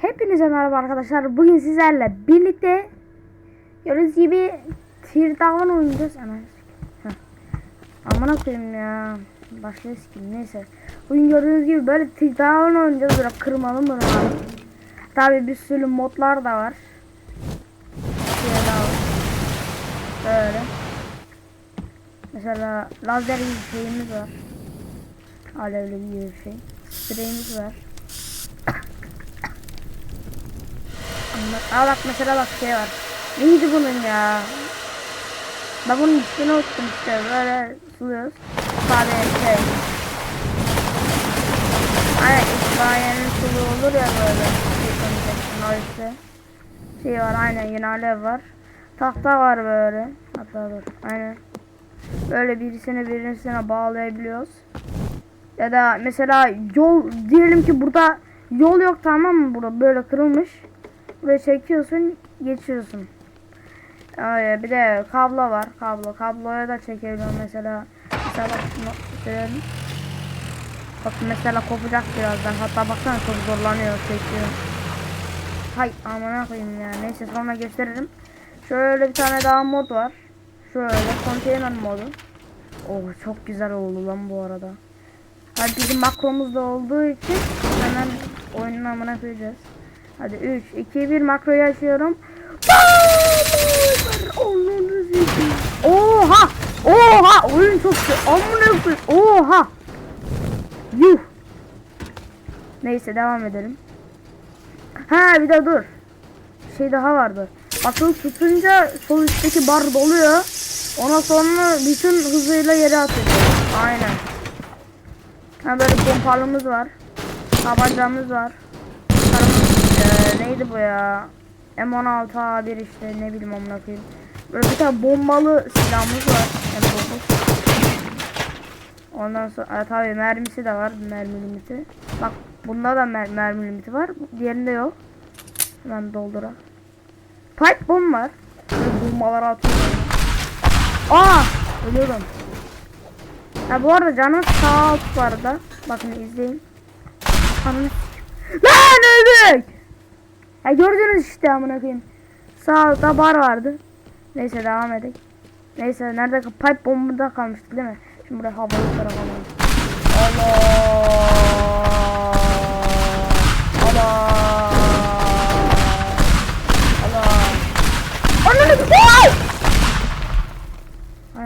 Hepinize merhaba arkadaşlar. Bugün sizlerle birlikte gördüğünüz gibi Teardown oynayacağız. Heh. Amına koyayım ya. Başla skin neyse. Bugün gördüğünüz gibi böyle Teardown oynayacağız. Böyle kırmalı mı var. Tabi bir sürü modlar da var. Böyle. Mesela lazer gibi şeyimiz var. Alevli bir şey. Spreyimiz var. Aa bak mesela bak şey var. Neydi bunun ya? Ben bunun ismini unuttum işte böyle suluyoruz. Sadece şey. Aynen itfaiyenin sulu olur ya böyle. Şunlar işte. Şey var aynen yine alev var. Tahta var böyle. Hatta dur aynen. Böyle birisini birisine bağlayabiliyoruz. Ya da mesela yol diyelim ki burada yol yok tamam mı burada böyle kırılmış. Buraya çekiyorsun, geçiyorsun. Öyle bir de kablo var. Kablo. Kabloya da çekebiliyorum mesela. Mesela bak. Bak mesela kopacak birazdan. Hatta baksana çok zorlanıyor çekiyor. Hay amına koyayım ya. Neyse sonra gösteririm. Şöyle bir tane daha mod var. Şöyle konteyner modu. Oh çok güzel oldu lan bu arada. Hadi bizim makromuzda olduğu için hemen oyunun amına koyacağız. Hadi 3, 2, 1 makroyu açıyorum. Oha! Oha! Oyun çok. Amına. Oha! Yuh! Neyse devam edelim. Ha bir de dur. Şey daha vardı. Basılı tutunca sol üstteki bar doluyor. Ona sonra bütün hızıyla yere atıyor. Aynen. Ha böyle pompalımız var. Tabancamız var. Neydi bu ya? M16 A1 işte ne bileyim amına koyayım. Böyle bir tane bombalı silahımız var. M9. Ondan sonra e, tabii mermisi de var mermi limiti. Bak bunda da mer mermi limiti var. Diğerinde yok. Hemen doldurak. Pipe bomb var. Böyle bombaları atıyorum. Aa! Ölüyorum. Ha bu arada canım sağ alt da. Bakın izleyin. Ananı s- Lan öldük! Ya gördünüz işte amına koyayım. Sağ altta bar vardı. Neyse devam edelim. Neyse nerede pipe bombunda kalmıştık değil mi? Şimdi buraya havalı tarafa Allah! Allah! Allah! Ananı Ay!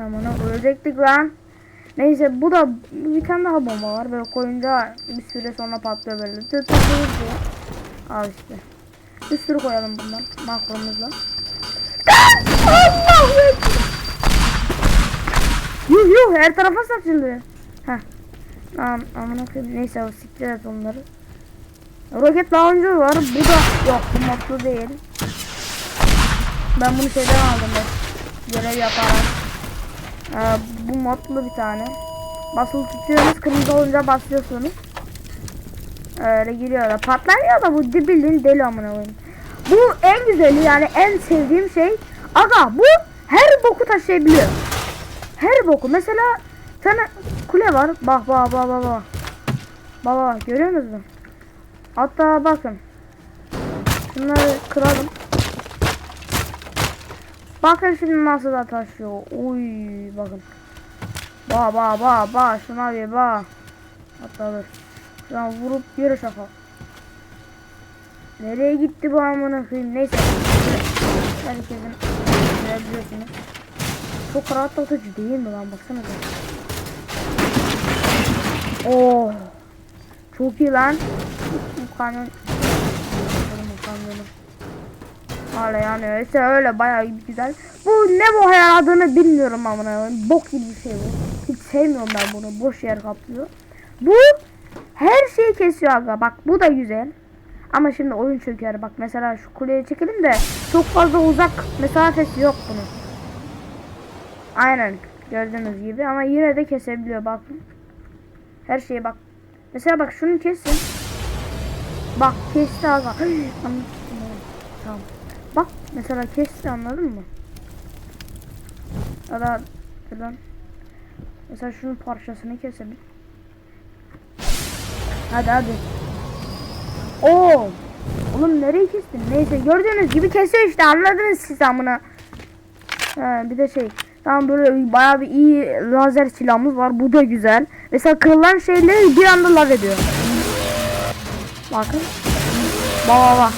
Amına ölecektik lan. Neyse bu da bir tane daha bomba var. Böyle koyunca bir süre sonra patlıyor böyle. Tı tı diye. Al işte. Bir sürü koyalım bundan makromuzla. Allah Yuh yuh her tarafa saçıldı. Heh. Tamam amına koyayım. Neyse o siktir et onları. Roket launcher var. Bu da yok bu modlu değil. Ben bunu şeyden aldım hep. Görev yaparak. Ee, bu modlu bir tane. Basılı tutuyorsunuz. Kırmızı olunca basıyorsunuz. Öyle giriyorlar. Patlamıyor da bu bildiğin deli amına koyayım. Bu en güzeli yani en sevdiğim şey. Aga bu her boku taşıyabiliyor. Her boku. Mesela tane kule var. Bak bak bak bak bak. Bak görüyor musunuz? Hatta bakın. Şunları kıralım. Bakın şimdi nasıl da taşıyor. Uy bakın. Ba ba ba ba şuna bir ba. Hatta dur. Şuna vurup yürü şaka. Nereye gitti bu amına koyayım? Neyse. Herkesin görebiliyorsunuz. Çok rahatlatıcı değil mi lan baksana. Oh. Çok iyi lan. Bu kamyon. Bu kamyonu. Hala yanıyor. İşte öyle bayağı güzel. Bu ne bu hayal adını bilmiyorum amına. Bok gibi bir şey bu. Hiç sevmiyorum ben bunu. Boş yer kaplıyor. Bu her şeyi kesiyor aga. Bak bu da güzel. Ama şimdi oyun çöker. Bak mesela şu kuleye çekelim de çok fazla uzak mesafesi yok bunun. Aynen gördüğünüz gibi ama yine de kesebiliyor bakın. Her şeye bak. Mesela bak şunu kesin. Bak kesti aga. Tamam. Bak mesela kesti anladın mı? Ya da mesela şunun parçasını keselim. Hadi hadi. Oo. Oğlum nereye kestin? Neyse gördüğünüz gibi kesiyor işte anladınız siz amına. He, bir de şey. Tamam böyle bayağı bir iyi lazer silahımız var. Bu da güzel. Mesela kırılan şeyleri bir anda lav ediyor. Bakın. Bak bak bak.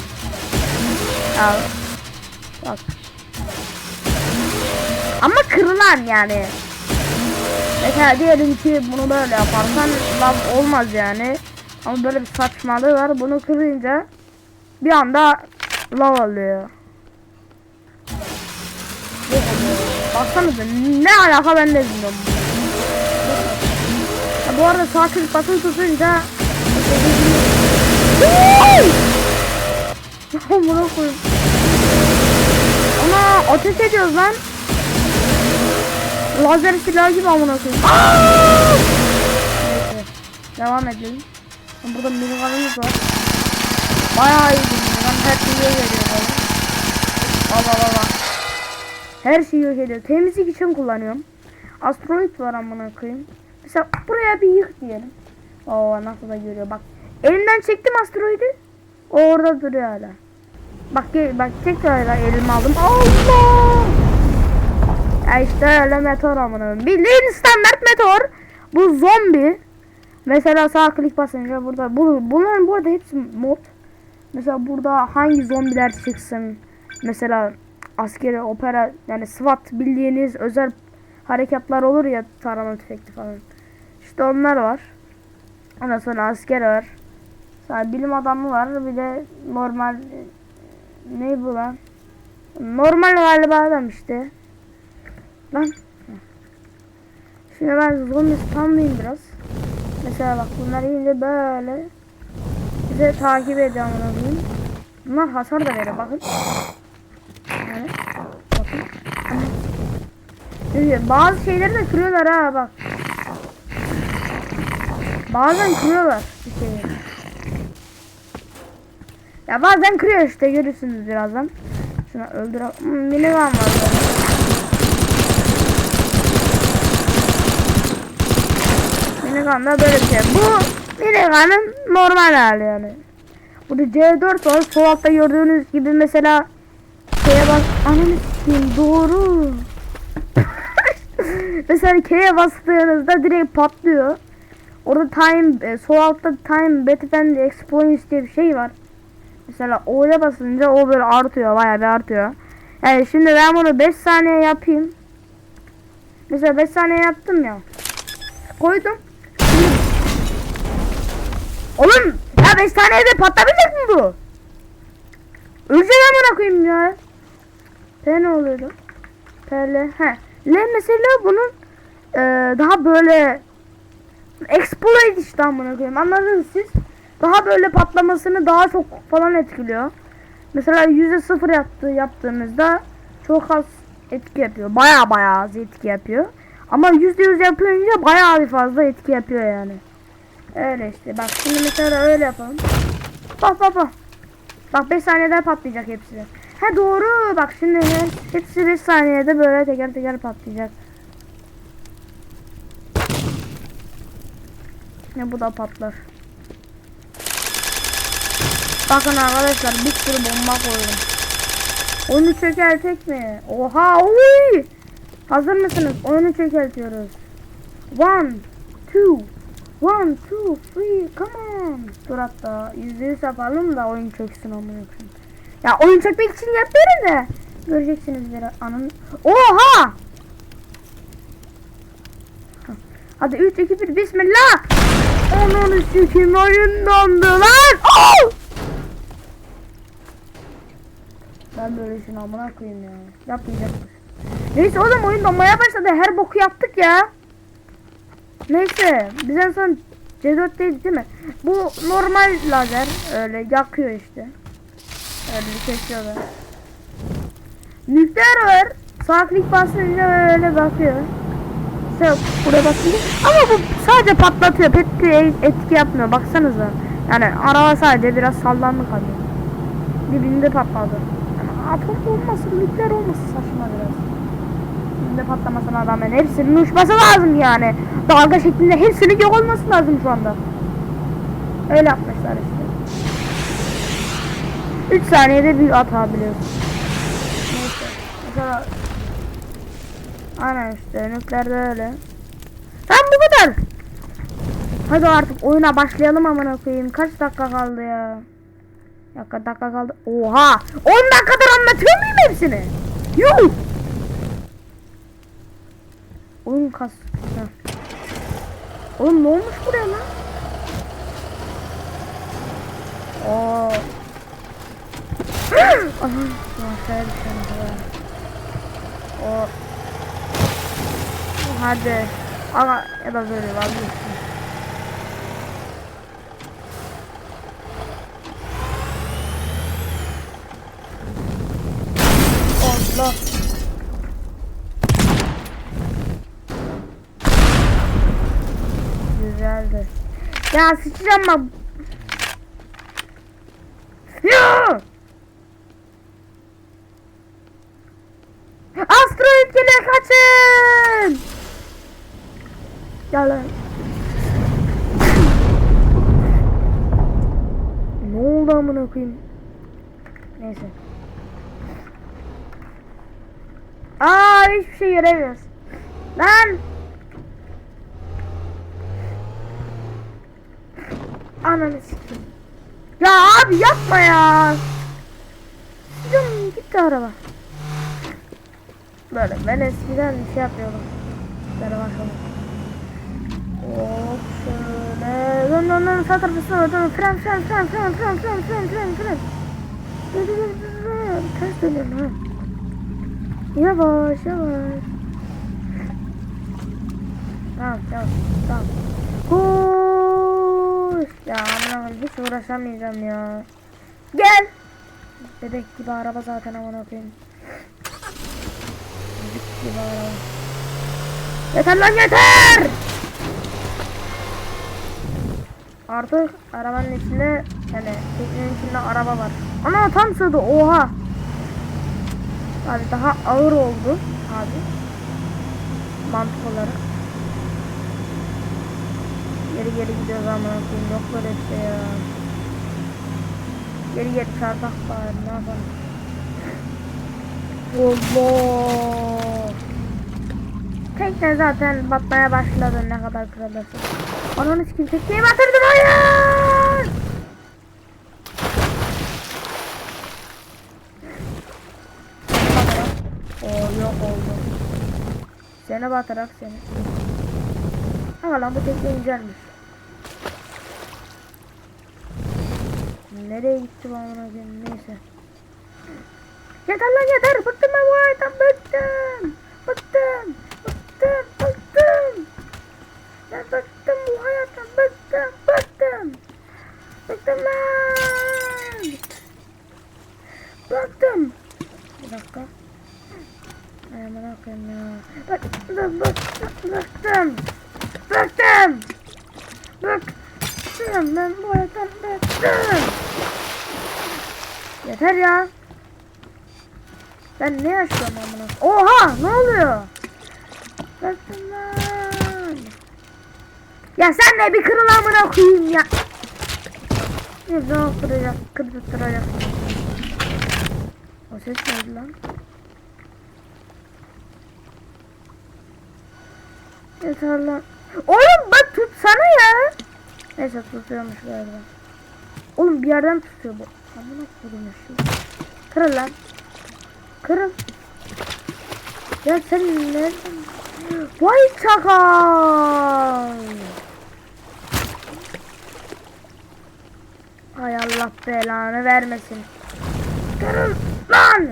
Al. Bak. Ama kırılan yani. Mesela diyelim ki bunu böyle yaparsan lav olmaz yani. Ama böyle bir saçmalığı var. Bunu kırınca bir anda lav alıyor. Baksanıza ne alaka ben de bilmiyorum. Ya bu arada sağ klik basılı tutunca Amına koyayım. Ana ateş ediyoruz lan. Lazer silahı gibi amına koyayım. Devam edelim. Burada minigunumuz var. Bayağı iyi bir minigun. Her şeyi yok ediyor böyle. Baba baba. Her şeyi yok ediyor. Temizlik için kullanıyorum. Asteroid var amına koyayım. Mesela buraya bir yık diyelim. Oo nasıl da görüyor bak. Elimden çektim asteroidi. O orada duruyor hala. Bak gel bak tekrar elime aldım. Allah! Ya işte öyle meteor amına. Bildiğin standart meteor. Bu zombi. Mesela sağ klik basınca burada bu bunların bu arada hepsi mod. Mesela burada hangi zombiler çıksın? Mesela askeri opera yani SWAT bildiğiniz özel harekatlar olur ya tarama tüfekli falan. İşte onlar var. Ondan sonra asker var. Sonra bilim adamı var. Bir de normal ne bu lan? Normal galiba adam işte. Lan. Şimdi ben zombi spamlayayım biraz. Mesela bak bunlar yine böyle bize takip ediyor amına koyayım. Bunlar hasar da veriyor bakın. Evet. Bakın. Çünkü bazı şeyleri de kırıyorlar ha bak. Bazen kırıyorlar bir şeyi. Ya bazen kırıyor işte görürsünüz birazdan. Şunu öldürelim. Hmm, minigun var böyle. Minigun da böyle bir şey. Bu minigun'ın normal hali yani. Burada C4 var. Sol altta gördüğünüz gibi mesela şeye bak. Ananı sikeyim doğru. mesela K'ye bastığınızda direkt patlıyor. Orada time e, sol altta time Batman Explosions diye bir şey var. Mesela O'ya basınca o böyle artıyor bayağı bir artıyor. Yani şimdi ben bunu 5 saniye yapayım. Mesela 5 saniye yaptım ya. Koydum. Oğlum ya 5 saniyede patlamayacak mı bu? Ölecek amına koyayım ya. P ne oluyordu? P L he. L mesela bunun e, daha böyle exploit işte amına koyayım. Anladınız siz? Daha böyle patlamasını daha çok falan etkiliyor. Mesela yüzde sıfır yaptığı yaptığımızda çok az etki yapıyor. Baya baya az etki yapıyor. Ama yüzde yüz yapınca baya bir fazla etki yapıyor yani. Öyle işte. Bak şimdi mesela öyle yapalım. Bak bak bak. Bak 5 saniyede patlayacak hepsi. Ha doğru. Bak şimdi he- hepsi 5 saniyede böyle teker teker patlayacak. Ne bu da patlar. Bakın arkadaşlar bir sürü bomba koydum. Onu çökertek mi? Oha uy! Hazır mısınız? Onu çökertiyoruz. One, two, one, two, three, come on. Dur hatta yüzde yüz yapalım da oyun çöksün amına koyayım. Ya oyun çökmek için yapıyorum da. Göreceksiniz biraz anın. Oha! Hadi 3 2 1 bismillah. Onun sikim oyun dondu lan. Oh! Ben böyle işin amına koyayım ya. Yapmayacakmış. Neyse oğlum oyun donmaya başladı. Her boku yaptık ya. Neyse biz en son C4'teydik değil mi? Bu normal lazer öyle yakıyor işte. Öyle bir kesiyor da. Nükleer var. Sağ basınca öyle bakıyor. Mesela buraya basınca ama bu sadece patlatıyor. Pek etki yapmıyor. Baksanıza. Yani araba sadece biraz sallandı kalıyor. Dibinde patladı. Yani atom olmasın, nükleer olmasın saçma biraz. Dibinde patlamasına rağmen hepsinin uçması lazım yani. Dalga şeklinde hepsinin yok olması lazım şu anda. Öyle yapmışlar işte. 3 saniyede bir atabiliyorsun. Neyse. Mesela Aynen işte nüklerde öyle. Tam bu kadar. Hadi artık oyuna başlayalım amına koyayım. Kaç dakika kaldı ya? Dakika dakika kaldı. Oha! 10 dakikadır anlatıyor muyum hepsini? Yuh! Oyun kas. Heh. Oğlum ne olmuş buraya lan? Oo. Aha, aşağıya düşüyoruz ya. O. Hadi. Ama ya da böyle vazgeçtim. Allah. Ya sıçacağım bak. Ya! Asteroid geliyor kaçın! Gel lan. ne oldu amına koyayım? Neyse. Aa hiçbir şey göremiyoruz. Lan! Ananı sikeyim. Ya abi yapma ya. Canım gitti araba. Böyle ben eskiden bir şey yapıyordum. Böyle bakalım. Hop şöyle. Dön dön dön sağ tarafı sola dön. Fren fren fren fren fren fren fren fren fren. Ters dönüyorum ha. Yavaş yavaş. Tamam tamam tamam. Koş. Ya amına hiç uğraşamayacağım ya. Gel. Bebek gibi araba zaten amına koyayım. Bebek gibi araba. Yeter lan yeter. Artık arabanın içinde yani teknenin içinde araba var. Ana tam sığdı oha. Abi daha ağır oldu abi. Mantık olarak. Geri gidiyoruz koyayım. Yok böyle bir şey ya. Geri geri çarpak bari ne yapalım. Allah. Tekne zaten batmaya başladı ne kadar kırılırsa. Ananı sikim tekneyi batırdım hayır. Oo yok oldu. Seni batarak seni. Ama lan bu tekne incelmiş. Nereye gitti bu amına koyayım neyse. Yeter lan yeter bıktım ben bu hayattan bıktım. Bıktım. Bıktım. Bıktım. Ben bıktım bu hayattan bıktım. Bıktım. Bıktım lan. Bıktım. Bir dakika. Ay amına koyayım ya. Bıktım. Bıktım. Bıktım. Bıktım. Bıktım. Ben bu hayattan bıktım. Yeter ya. Ben ne yaşıyorum amına? Oha ne oluyor? Lan. Ya sen de bir kırıl amına koyayım ya. Ne zaman kıracak, kırdırtacak. O ses neydi lan? Yeter lan. Oğlum bak tutsana ya. Neyse tutuyormuş galiba. Oğlum bir yerden tutuyor bu. Amına koyayım şu. Kırıl lan. Kırıl. Ya sen nereden? Vay çakal. Hay Allah belanı vermesin. Kırıl lan.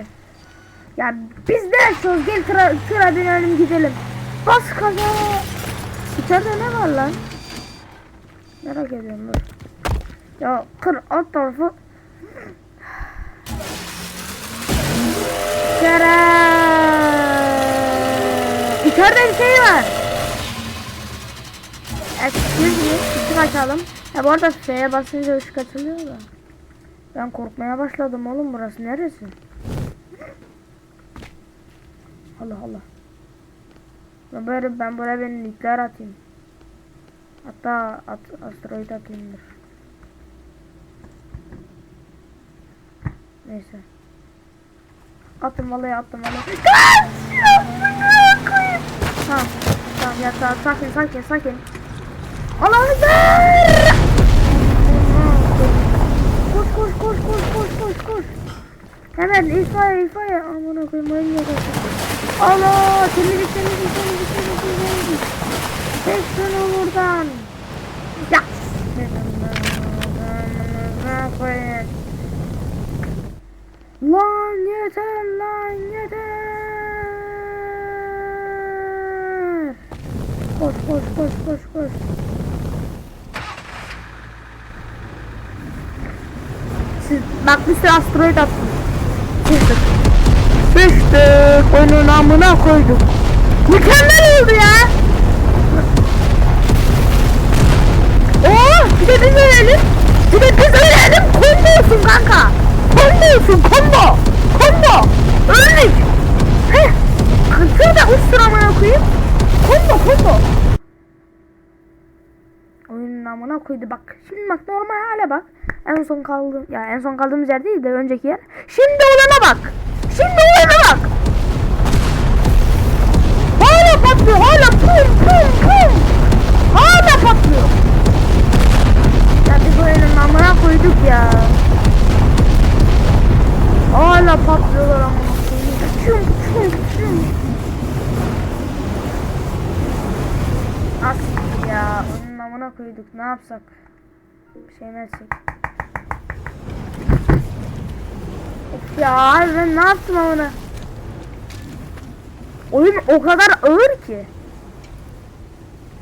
Ya biz ne yaşıyoruz? Gel tıra, tıra binelim gidelim. Bas kaza. İçeride ne var lan? Merak ediyorum dur. Ya kır alt tarafı. Kerem. İçeride bir şey var. Excuse me. Işık açalım. Ya bu arada F'ye basınca ışık açılıyor da. Ben korkmaya başladım oğlum burası neresi? Allah Allah. Ben böyle ben buraya bir nükleer atayım. Hatta at, asteroid atayım Neyse. Attım vallahi attım vallahi. Kaç! Amına koyayım. Tamam. Tamam ya tamam sakin sakin sakin. Allah'u Ekber! Koş koş koş koş koş koş koş. Hemen İsa'ya İsa'ya. Amına koyayım oyun yok artık. Allah temizlik temizlik temizlik temizlik temizlik. Çek şunu buradan. Ya. Amına koyayım. Lan yeter lan yeter. Koş koş koş koş koş. Siz bak bir sürü asteroid attım. Sıçtık. Sıçtık. Oyunun amına koyduk. Mükemmel oldu ya. Oh bir de biz ölelim. Bir de biz ölelim. Olsun kanka. Combo olsun combo. Combo. Öldük. Heh. Şurada uçtur amına koyayım. Combo combo. Oyunun amına koydu bak. Şimdi bak normal hale bak. En son kaldığım ya en son kaldığımız yer değil de önceki yer. Şimdi olana bak. Şimdi olana bak. Koyduk ne yapsak? Bir şey mi? Of ya ben ne yaptım amına? Oyun o kadar ağır ki.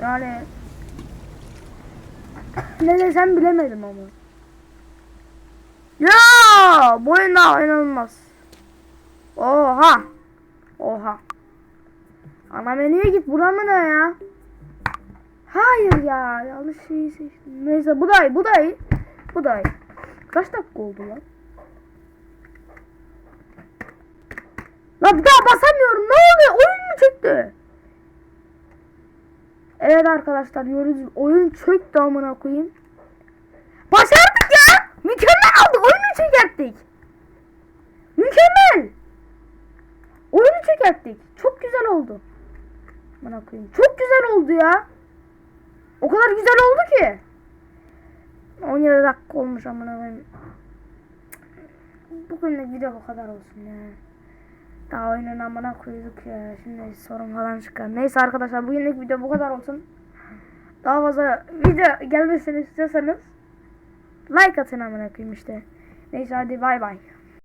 Yani ne desem bilemedim ama. Ya bu oyun daha inanılmaz. Oha. Oha. Ana menüye git bura mı ne ya? Hayır ya yanlış şeyi seçtim. Neyse bu da iyi bu da iyi. Bu da iyi. Kaç dakika oldu lan? Lan bir daha basamıyorum ne oluyor? Oyun mu çöktü? Evet arkadaşlar gördünüz oyun çöktü amına koyayım. Başardık ya. Mükemmel aldık oyunu çökerttik. Mükemmel. Oyunu çökerttik. Çok güzel oldu. Amına koyayım. Çok güzel oldu ya. O kadar güzel oldu ki. 17 dakika olmuş amına koyayım. Bugünlük video bu kadar olsun ya. Daha oyunun amına koyduk ya. Şimdi sorun falan çıkar. Neyse arkadaşlar bugünlük video bu kadar olsun. Daha fazla video gelmesini istiyorsanız like atın amına koyayım işte. Neyse hadi bay bay.